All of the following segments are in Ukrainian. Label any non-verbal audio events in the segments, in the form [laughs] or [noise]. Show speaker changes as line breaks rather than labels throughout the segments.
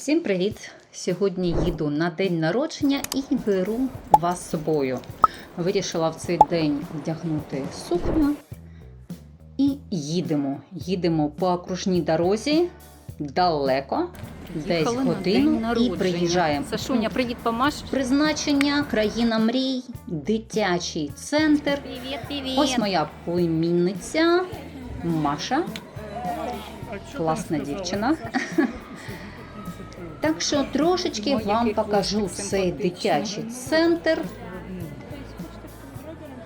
Всім привіт! Сьогодні їду на день народження і беру вас з собою. Вирішила в цей день вдягнути сукню і їдемо. Їдемо по окружній дорозі далеко, десь
Їхали на день
годину і
народження.
приїжджаємо.
Сашуня, привіт, помаш.
Призначення країна мрій, дитячий центр.
Привіт, привіт.
Ось моя племінниця Маша. Класна дівчина. Так що трошечки вам покажу цей дитячий центр.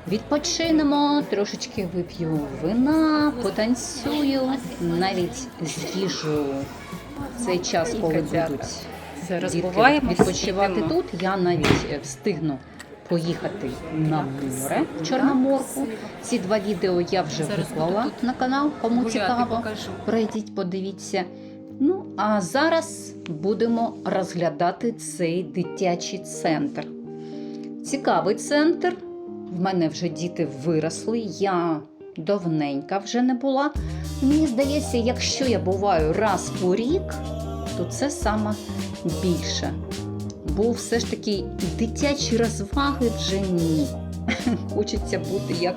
Відпочинемо, трошечки вип'ю вина, потанцюю, навіть з'їжу цей час, коли будуть дітки відпочивати тут. Я навіть встигну поїхати на море в Чорноморку. Ці два відео я вже виклала на канал. Кому цікаво,
покажу.
пройдіть, подивіться. Ну, а зараз будемо розглядати цей дитячий центр. Цікавий центр. В мене вже діти виросли. Я давненька вже не була. Мені здається, якщо я буваю раз по рік, то це саме більше. Бо все ж таки дитячі розваги вже ні. [laughs] Хочеться бути як,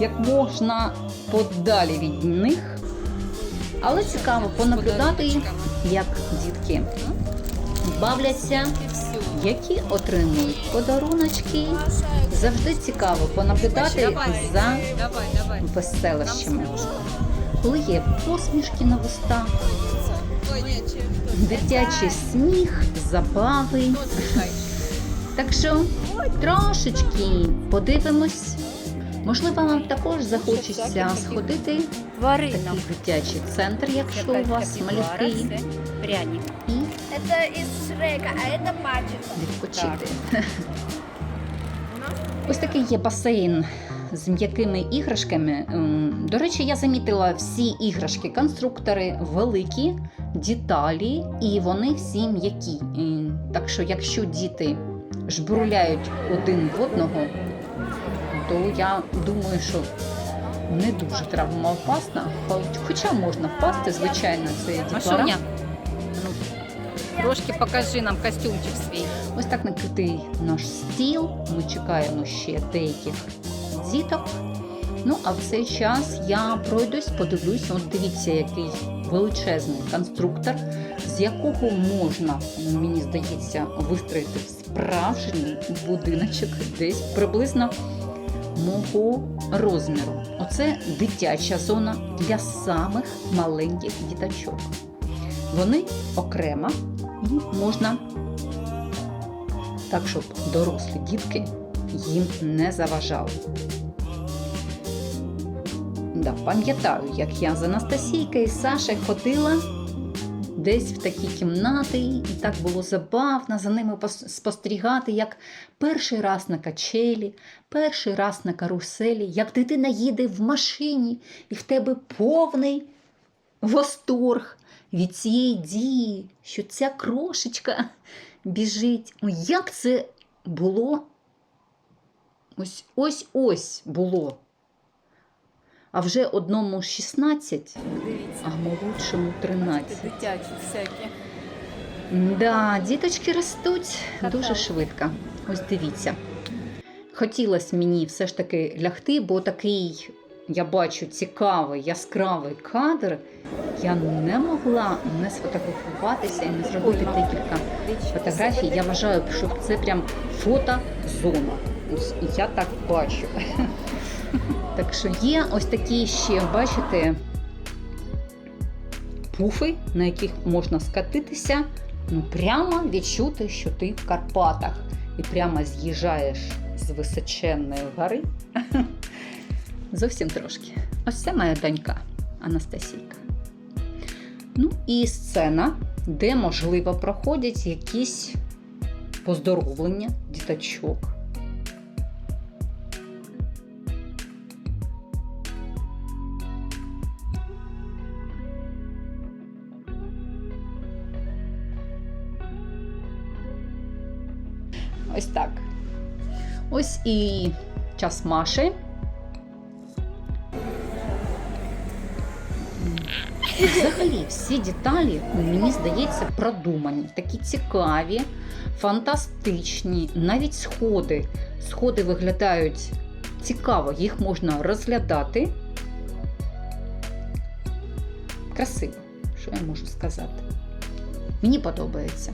як можна подалі від них. Але цікаво понаблюдати, як дітки бавляться, які отримують подаруночки. Завжди цікаво понаблюдати за веселощами. Коли є посмішки на вустах, дитячий сміх, забави. Так що трошечки подивимось. Можливо, вам також захочеться сходити в такий дитячий центр, якщо у вас малюки, і відпочити. [laughs] Ось такий є басейн з м'якими іграшками. Ем, До речі, я замітила всі іграшки, конструктори великі, деталі, і вони всі м'які. Так що, якщо діти жбурляють один в одного, то я думаю, що не дуже травмоопасно, Хоч- хоча можна впасти, звичайно, це.
Машуня, ну, трошки покажи нам костюмчик свій.
Ось так накритий наш стіл. Ми чекаємо ще деяких діток. Ну, а в цей час я пройдусь, подивлюсь. От дивіться, який величезний конструктор, з якого можна, мені здається, вистроїти справжній будиночок десь приблизно мого розміру. Оце дитяча зона для самих маленьких діточок. Вони окремо і можна так, щоб дорослі дітки їм не заважали. Да, пам'ятаю, як я з Анастасійкою і Сашею ходила десь в такі кімнати, і так було забавно за ними спостерігати, як перший раз на качелі, перший раз на каруселі, як дитина їде в машині, і в тебе повний восторг від цієї дії, що ця крошечка біжить. Ой, як це було? Ось ось ось було. А вже одному 16,
Дивіться.
а молодшому 13.
Дитячі всякі.
Да, діточки ростуть дуже швидко. Ось дивіться. Хотілося мені все ж таки лягти, бо такий, я бачу, цікавий, яскравий кадр. Я не могла не сфотографуватися і не зробити декілька фотографій. Я вважаю, що це прям фотозона. Ось я так бачу. Так що є ось такі ще, бачите, пуфи, на яких можна скатитися, ну прямо відчути, що ти в Карпатах. І прямо з'їжджаєш з височенної гори. [laughs] Зовсім трошки. Ось це моя донька Анастасійка. Ну і сцена, де, можливо, проходять якісь поздоровлення діточок. Ось і час Маші. Взагалі, всі деталі, мені здається, продумані, такі цікаві, фантастичні, навіть сходи. Сходи виглядають цікаво, їх можна розглядати. Красиво, що я можу сказати. Мені подобається.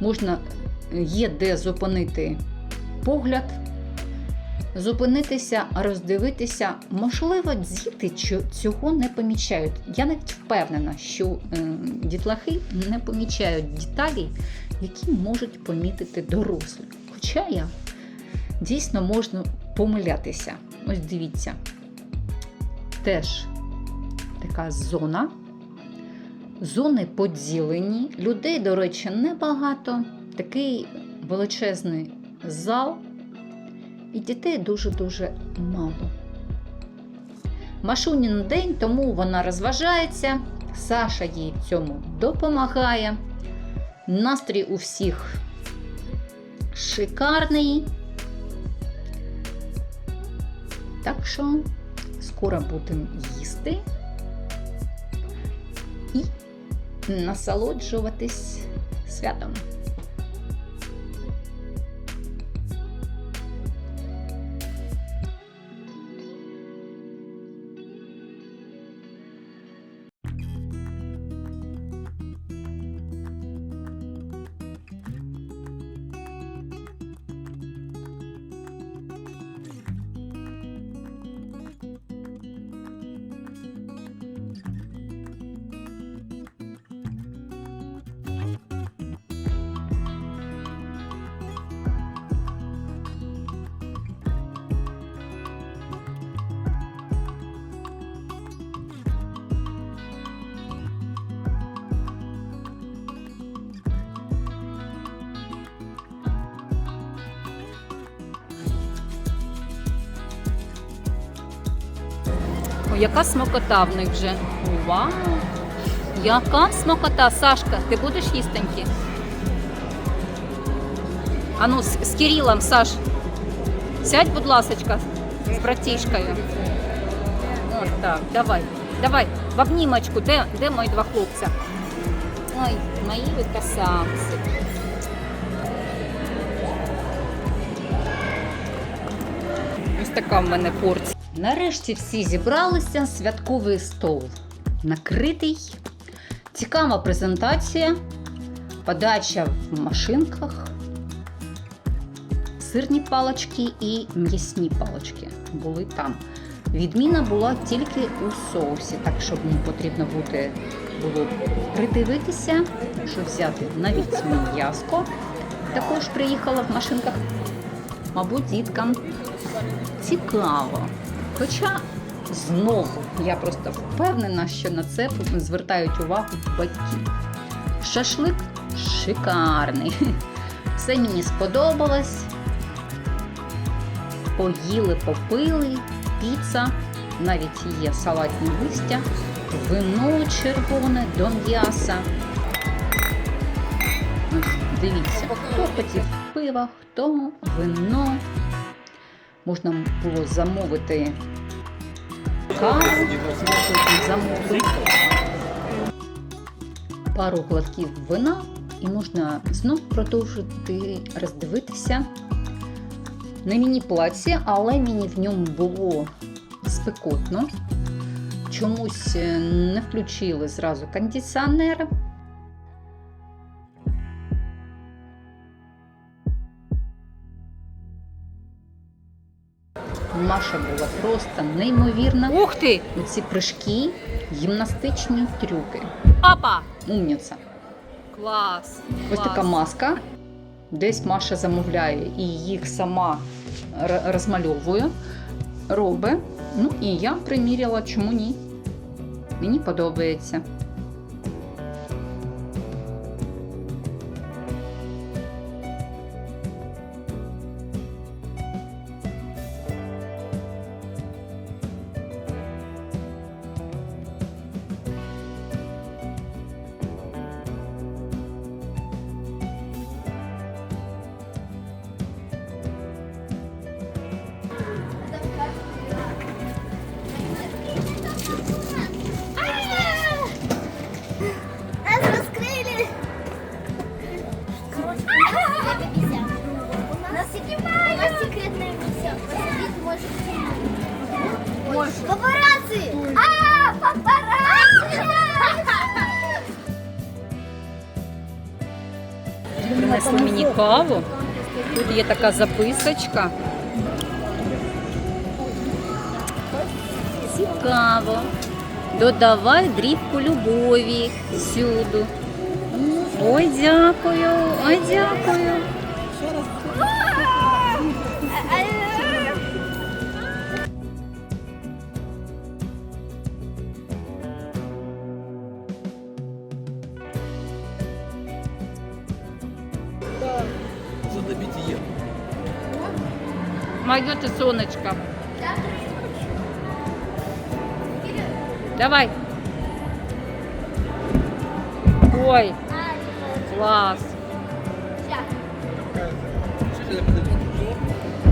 Можна, є де зупинити погляд, зупинитися, роздивитися. Можливо, діти цього не помічають. Я навіть впевнена, що е, дітлахи не помічають деталі, які можуть помітити дорослі. Хоча я дійсно можна помилятися. Ось дивіться, теж така зона. Зони поділені. Людей, до речі, небагато. Такий величезний зал. І дітей дуже-дуже мало. Машунін день, тому вона розважається. Саша їй в цьому допомагає. Настрій у всіх шикарний. Так що скоро будемо їсти і насолоджуватись святом.
Яка смокота в них вже. Вау! Яка смокота, Сашка, ти будеш їстеньки? Ану, з, з Кирилом, Саш. Сядь, будь ласочка, з братішкою. От так, давай, давай, в обнімочку, де, де мої два хлопця? Ой, мої ви. Ось така в мене порція.
Нарешті всі зібралися, святковий стол накритий. Цікава презентація, подача в машинках, сирні палочки і м'ясні палочки були там. Відміна була тільки у соусі, так що мені потрібно бути було придивитися, що взяти навіть м'яско. Також приїхала в машинках, мабуть, діткам цікаво. Хоча знову я просто впевнена, що на це звертають увагу батьки. Шашлик шикарний. [laughs] Все мені сподобалось. Поїли, попили, піца, навіть є салатні листя, вино червоне до м'яса. Дивіться, хто хотів пива, хто вино. Можна було замовити каву, замовити пару глотків вина, і можна знов продовжити роздивитися на міні-плаці, але мені в ньому було спекотно. Чомусь е, не включили зразу кондиціонер. Маша була просто неймовірна.
Ух ти!
Ці прыжки, гімнастичні трюки.
Папа!
Умніця.
Клас!
Ось така маска. Десь Маша замовляє і їх сама розмальовує, робить. Ну і я приміряла, чому ні. Мені подобається.
Є така записочка. Цікаво. Додавай дрібку любові всюду. Ой, дякую, ой, дякую.
За добитие.
Моє ти сонечко. Давай. Ой, клас.
Что я подойду?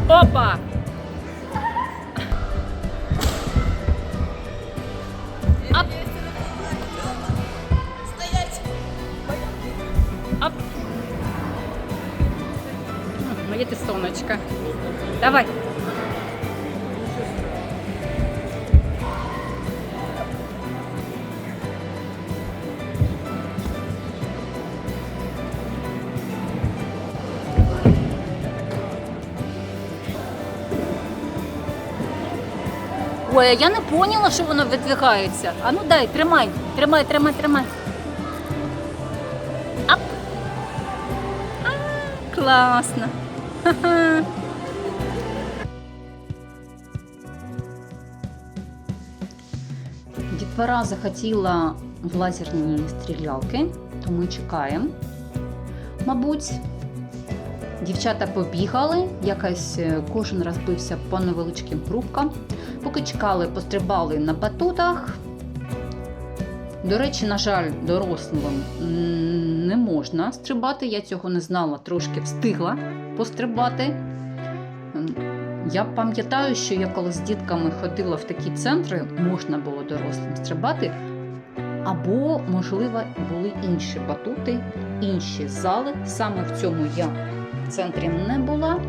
Опа! Моє. Давай. Ой, я не поняла, що воно видвигається. А ну дай, тримай, тримай, тримай, тримай. Ап. А, класно.
Дітвора захотіла в лазерні стрілялки, то ми чекаємо. Мабуть, дівчата побігали, якось е, кожен розбився по невеличким групкам. Поки чекали, пострибали на батутах. До речі, на жаль, дорослим не можна стрибати. Я цього не знала, трошки встигла пострибати. Я пам'ятаю, що я коли з дітками ходила в такі центри, можна було дорослим стрибати, або, можливо, були інші батути, інші зали. Саме в цьому я в центрі не була.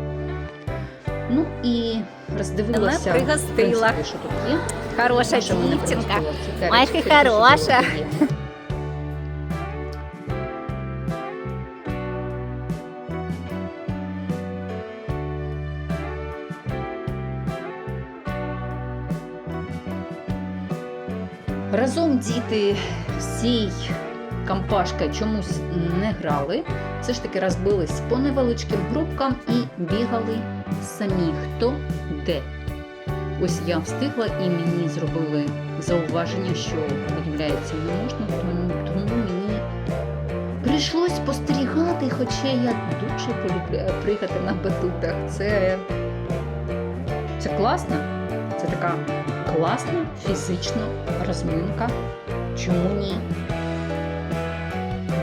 Ну і роздивилася,
пригостила.
принципі, що тут є.
Хороша дівчинка. Майка хороша.
Є. Всій компашкою чомусь не грали. Все ж таки розбились по невеличким групкам і бігали самі хто де. Ось я встигла і мені зробили зауваження, що виявляється не можна, тому, тому мені прийшлось спостерігати, хоча я дуже полюбляю пригати на батутах. Це, це класно. Це така класна фізична розминка. Чому ні?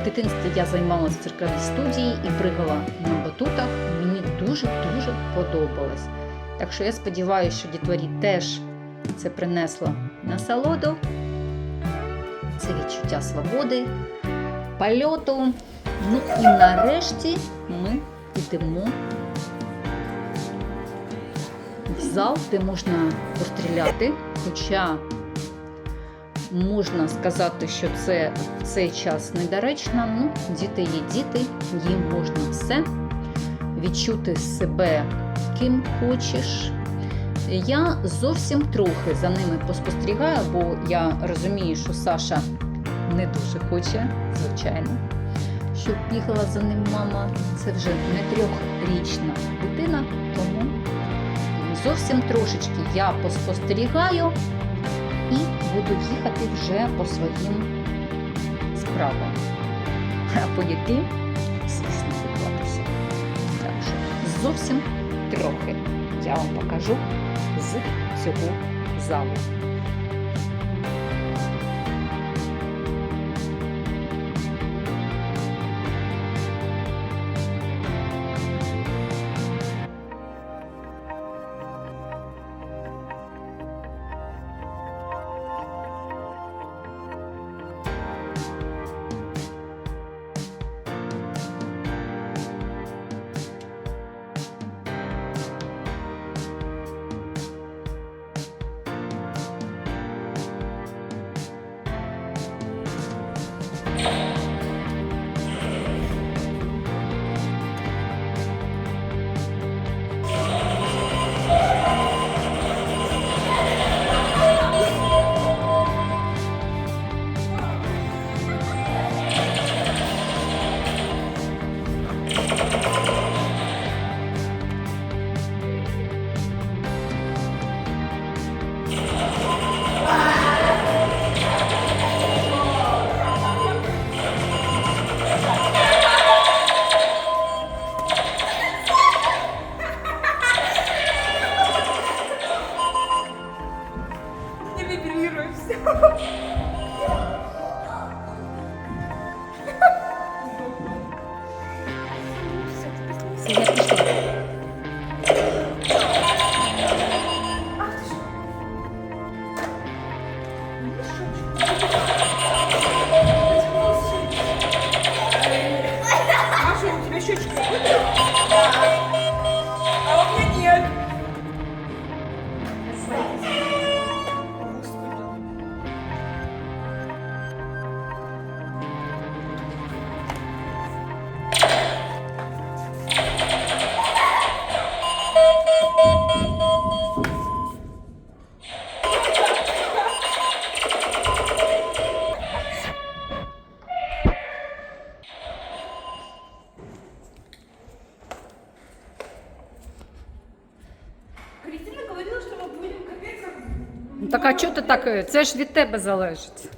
В дитинстві я займалася в цирковій студії і пригала на батутах. Мені дуже-дуже подобалось. Так що я сподіваюся, що дітворі теж це принесло насолоду, це відчуття свободи, польоту. Ну і нарешті ми йдемо в зал, де можна постріляти. Хоча можна сказати, що це в цей час недоречно. Ну, діти є діти, їм можна все відчути себе ким хочеш. Я зовсім трохи за ними поспостерігаю, бо я розумію, що Саша не дуже хоче, звичайно, щоб бігала за ним мама. Це вже не трьохрічна дитина, тому зовсім трошечки я поспостерігаю буду їхати вже по своїм справам. А по яким, звісно, виклатися. Так що зовсім трохи я вам покажу з цього залу.
А
чого ти так? е, Це ж від тебе залежить.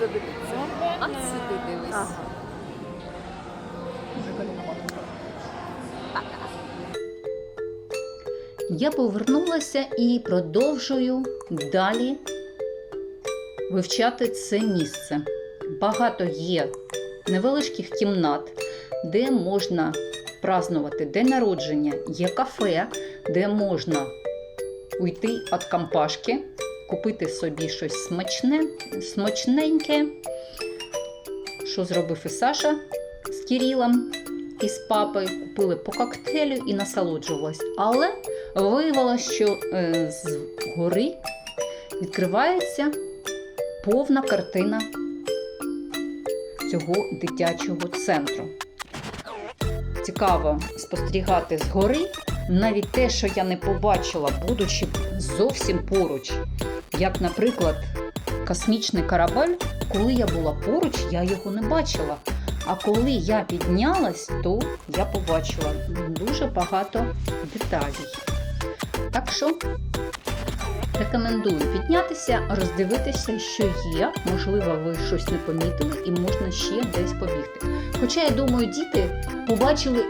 Куди дивитися. А сюди дивись.
Я повернулася і продовжую далі вивчати це місце. Багато є невеличких кімнат, де можна празнувати день народження, є кафе, де можна уйти від компашки, купити собі щось смачне, смачненьке, що зробив і Саша з Кирилом і з папою. Купили по коктейлю і насолоджувалась. Але виявилося, що е, з гори відкривається повна картина цього дитячого центру. Цікаво спостерігати згори навіть те, що я не побачила, будучи зовсім поруч. Як, наприклад, космічний корабель, коли я була поруч, я його не бачила. А коли я піднялась, то я побачила дуже багато деталей. Так що рекомендую піднятися, роздивитися, що є. Можливо, ви щось не помітили і можна ще десь побігти. Хоча, я думаю, діти побачили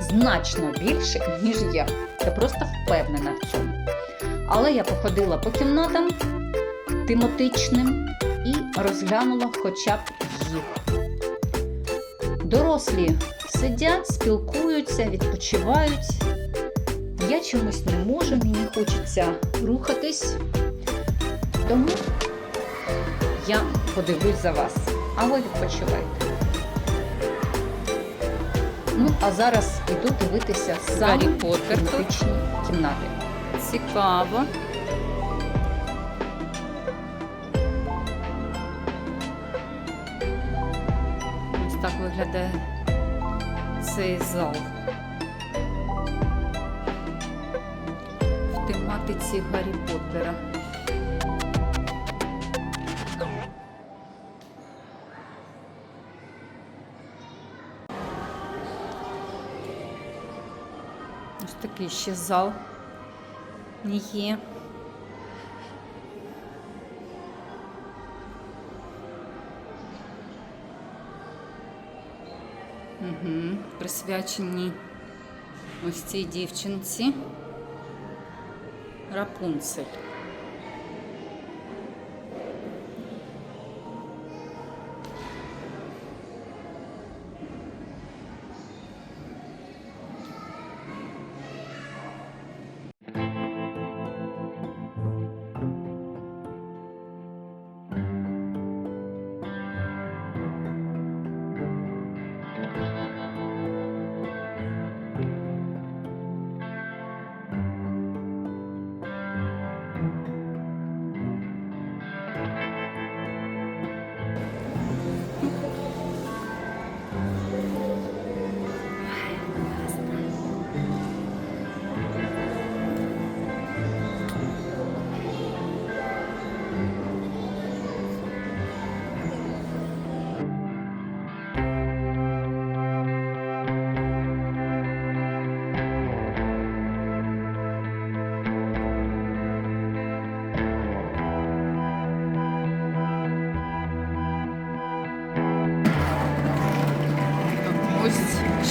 значно більше, ніж я. Я просто впевнена в цьому. Але я походила по кімнатам тематичним і розглянула хоча б їх. Дорослі сидять, спілкуються, відпочивають. Я чомусь не можу, мені хочеться рухатись. Тому я подивлюсь за вас, а ви відпочивайте. Ну, а зараз іду дивитися
Гаррі Поттер
кімнати.
Цікаво. Ось так виглядає цей зал. В тематиці Гаррі Поттера. Ось такий ще зал є. Угу. Присвячені ось цій дівчинці Рапунцель.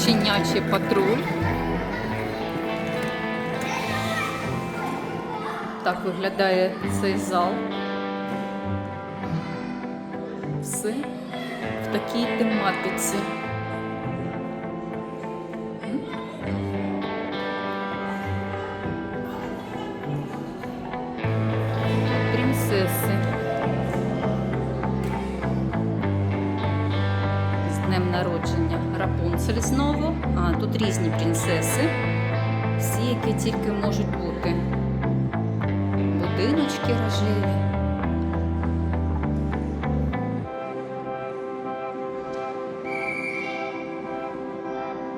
Щенячий патруль. Так виглядає цей зал. Все в такій тематиці. Тут різні принцеси. Всі, які тільки можуть бути. Будиночки рожеві.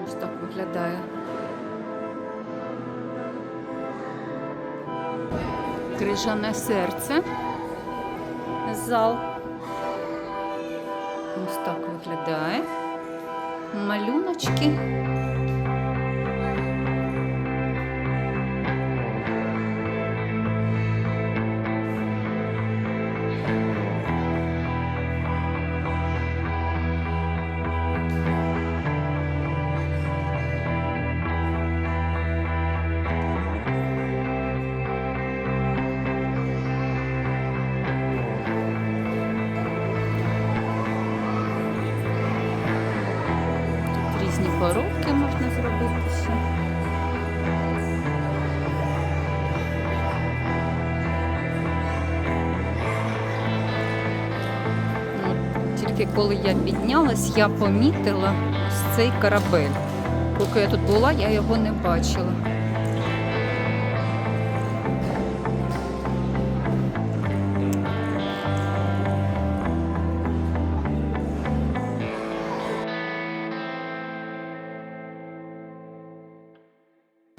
Ось так виглядає. Крижане серце. Зал. Ось так виглядає. Малюночки. Коли я піднялась, я помітила ось цей корабель. Поки я тут була, я його не бачила.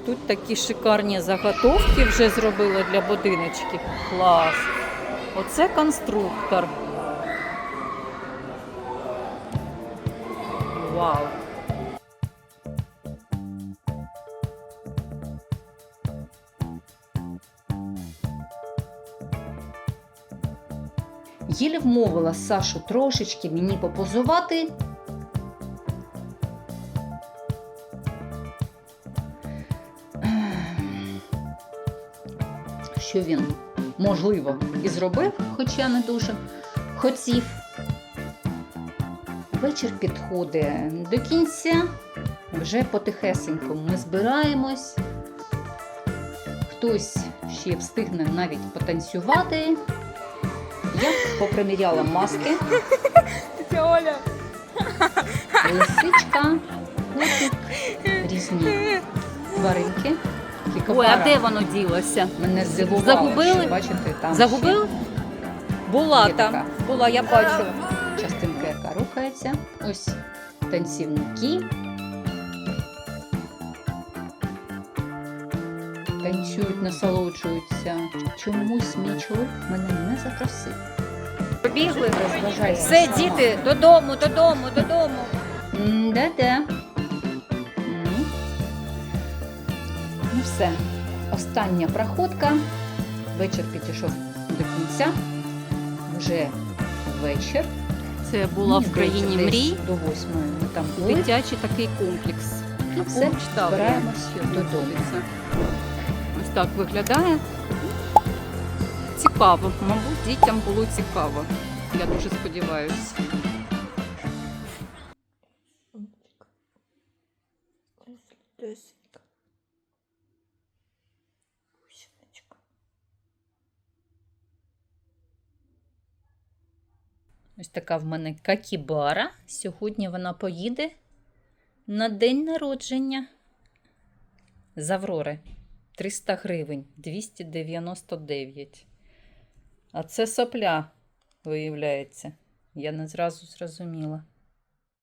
Тут такі шикарні заготовки вже зробили для будиночків. Клас. Оце конструктор. Вау.
Єлі вмовила Сашу трошечки мені попозувати. Що він, можливо, і зробив, хоча не дуже хотів. Вечір підходить до кінця. Вже потихесенько ми збираємось. Хтось ще встигне навіть потанцювати. Я поприміряла маски,
Тетя Оля.
лисичка, котик, різні тваринки.
Ой, а де воно ділося?
мене здивувало,
Загубили?
що, бачите, там
Загубив? Була
Є
там.
така.
Була, я бачила.
Рухається. Ось танцівники. Танцюють, насолоджуються. Чомусь мій чоловік мене не запросив.
Побігли. Все, діти, додому, додому, додому.
Ну. ну все. Остання проходка. Вечір підійшов до кінця. Вже вечір.
Це була в країні мрій.
До восьмої ми там були.
Дитячий такий комплекс.
І все,
Помчтав.
збираємось додому.
Ось так виглядає. Цікаво. Мабуть, дітям було цікаво. Я дуже сподіваюся. Ось така в мене какібара. Сьогодні вона поїде на день народження з Аврори. 300 гривень, 299. А це сопля, виявляється. Я не зразу зрозуміла.